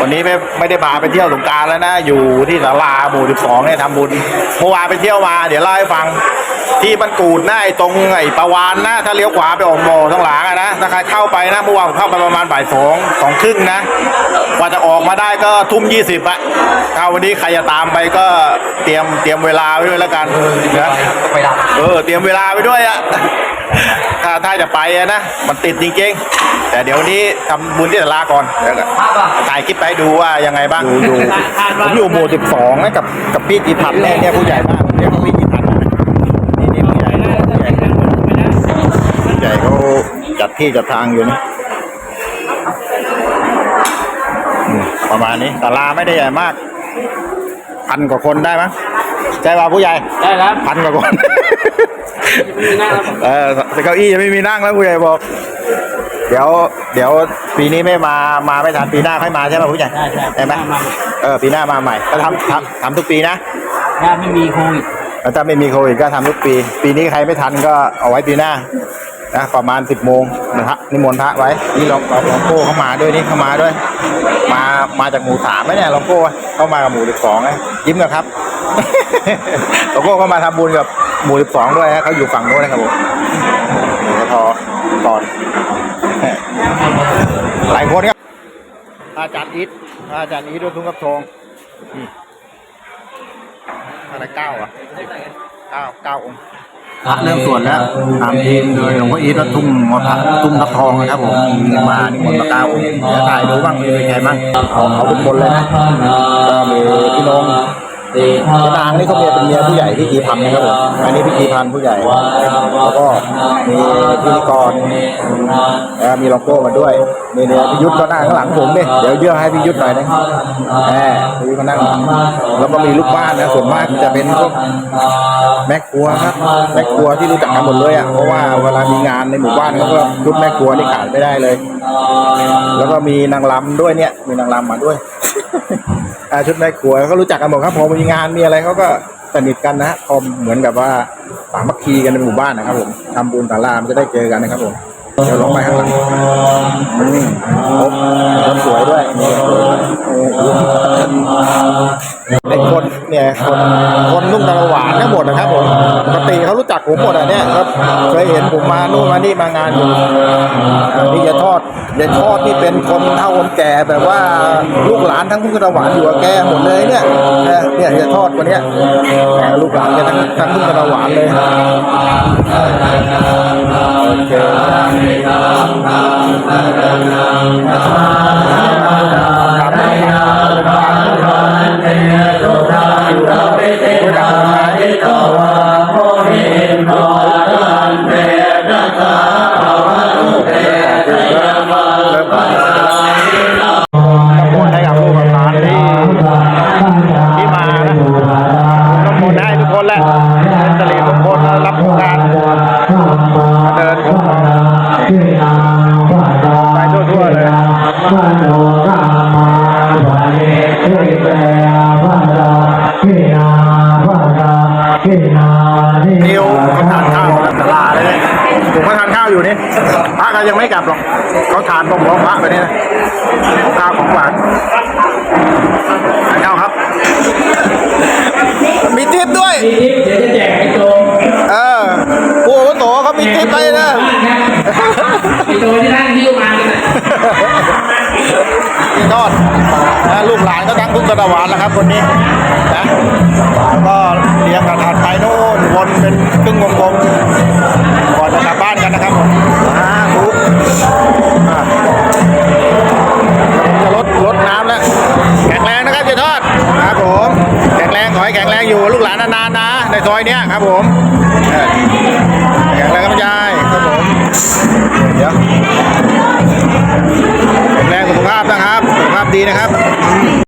วันนี้ไม่ไม่ได้พาไปเที่ยวสงการแล้วนะ อยู่ที่ศาลาหมู่สิบสองเนี่ยทำบุญเมื่อวานไปเที่ยวมา เดี๋ยวเล่าให้ฟัง ที่มันกูดหน้าไอ้ตรงไอ้ประวานนะถ้าเลี้ยวขวาไปออกโมอทั้งหลังอะนะถ้าใครเข้าไปนะเมื่อวานผมเข้าไปประมาณบ่ายสองสองครึ่งนะกว่าจะออกมาได้ก็ทุ่มยี่สิบอะถ้าวันนี้ใครจะตามไปก็เตรียมเตรียมเวลาไว้ด้วยแล้วกันนะไปดับเออเตรียมเวลาไว้ด้วยอะถ้าถ้าจะไปอะนะมันติดจริงๆ แต่เดี๋ยวนี้ทำบุญที่ศาลาก่อนเดี๋ยวก่อนภาพอะถ่ายคลิปไปดูว่ายังไงบ้างดูดูผมอยู่หมู่สิบสองนะกับกับพี่จีพันธ์เนี่ยเนี่ยผู้ใหญ่มากเรียกว่าพี่จีพันธ์นะนี่นี่ผู้ใหญ่ผู้ใหญ่ผู้ใหญ่เขา จัดที่จัดทางอยู่นี่อืมประมาณนี้ศาลาไม่ได้ใหญ่มาก พันกว่าคนได้มั้งใจว่าผู้ใหญ่ ได้ครับ พันกว่าคนมีหน้าครับเออแต่เก้าอี้ยังไม่มีนั่งแล้วผู้ใหญ่บอก เดี๋ยว เดี๋ยวปีนี้ไม่มา มาไม่ทันปีหน้าค่อยมาใช่ไหมผู้ใหญ่ได้ใช่ใช่ไหมเออปีหน้ามาใหม่ ก็ทำทำทำทุกปีนะ ถ้าไม่มีโควิดแล้วถ้าไม่มีโควิดก็ทำทุกปี ปีนี้ใครไม่ทันก็เอาไว้ปีหน้า นะประมาณสิบโมงนะฮะนิมนต์พระไว้นี่หลวงหลวงโก้เข้ามาด้วยนี่เข้ามาด้วย มามาจากหมู่สามไหมเนี่ยหลวงโก้เข้ามากับหมู่สิบสองนะยิ้มกันครับหลวงโก้เข้ามาทำบุญกับหมู่สิบสองด้วยนะเขาอยู่ฝั่งโน้นนะครับผมหมู่กทตอนหลายคนครับอาจารย์อิทอาจารย์อิทด้วยทุ่งกับทองอะไรเก้าอะเก้าเก้าองค์ พระเริ่มสวดแล้วตามทีมโดยหลวงพ่ออีทวัดทุ่งมาพร้าทุ่งทับทองนะครับผมมานิมนต์มาเก้าองค์เดี๋ยวถ่ายดูบ้างเป็นไงบ้างเอาเอาทุกคนเลยนะก็มีพี่น้อง นางนี่เขาเมียเป็นเมียผู้ใหญ่พี่กีพันธ์นะครับผมอันนี้พี่กีพันธ์ผู้ใหญ่แล้วก็มีพิธีกรแล้วมีโลโก้มาด้วยนี่เนี่ยพี่ยุทธก็นั่งข้างหลังผมเนี่ยเดี๋ยวเยื่อให้พี่ยุทธหน่อยนะแหมพี่ยุทธก็นั่งหลังแล้วก็มีลูกบ้านนะส่วนมากจะเป็นพวกแม่ครัวครับแม่ครัวที่รู้จักกันหมดเลยอะเพราะว่าเวลามีงานในหมู่บ้านเขาก็ชุดแม่ครัวนี่ขาดไม่ได้เลย แล้วก็มีนางรำด้วยเนี่ยมีนางรำมาด้วย อ่าชุดแม่ครัวก็รู้จักกันหมดครับพอมีงานมีอะไรเขาก็สนิทกันนะฮะพอเหมือนกับว่าสามัคคีกันในหมู่บ้านนะครับผมทำบุญสารามันจะได้เจอกันนะครับผมเดี๋ยวลงไปข้างหลังอืมครบสวยด้วยนี่สวยด้วยโอ้โหไอ้คนเนี่ยคนคนนุ่งตะหวานทั้งหมดนะครับผมปกติเขารู้จักผมหมดอะเนี่ยก็เคยเห็นผมมานู่นมานี่มางานอยู่ ยายทอดทอดนี่เป็นคนเฒ่าคนแก่แบบว่าลูกหลานทั้งทุ่งตะหวานอยู่กับแกหมดเลยเนี่ยเนี่ยเนี่ยายทอดคนเนี้ยแหมลูกหลานแกทั้งทั้งทุ่งตะหวานเลยโอเค อยู่นี่พระก็ยังไม่กลับหรอกเขาทานตรงหัวพระไปนี่นะของข้าวของหวานทานข้าวครับ มีทิปด้วยเดี๋ยวจะแจกไอ้โจมเออผู้อาวุโสเขามีทิปไปนะไอ้โจที่นั่งที่มาเนี่ยพี่ทอดนะลูกหลานก็ทั้งทุกตะวันแล้วครับคนนี้นะแล้วก็เลี้ยงกระถานไปโน่นวนเป็นครึ่งวงกลม ดลดน้ำแล้วแข็งแรงนะครับเจ๊ทอดครับผมแข็งแรงขอให้แข็งแรงอยู่ลูกหลานนานๆนะในซอยเนี้ยครับผมเออ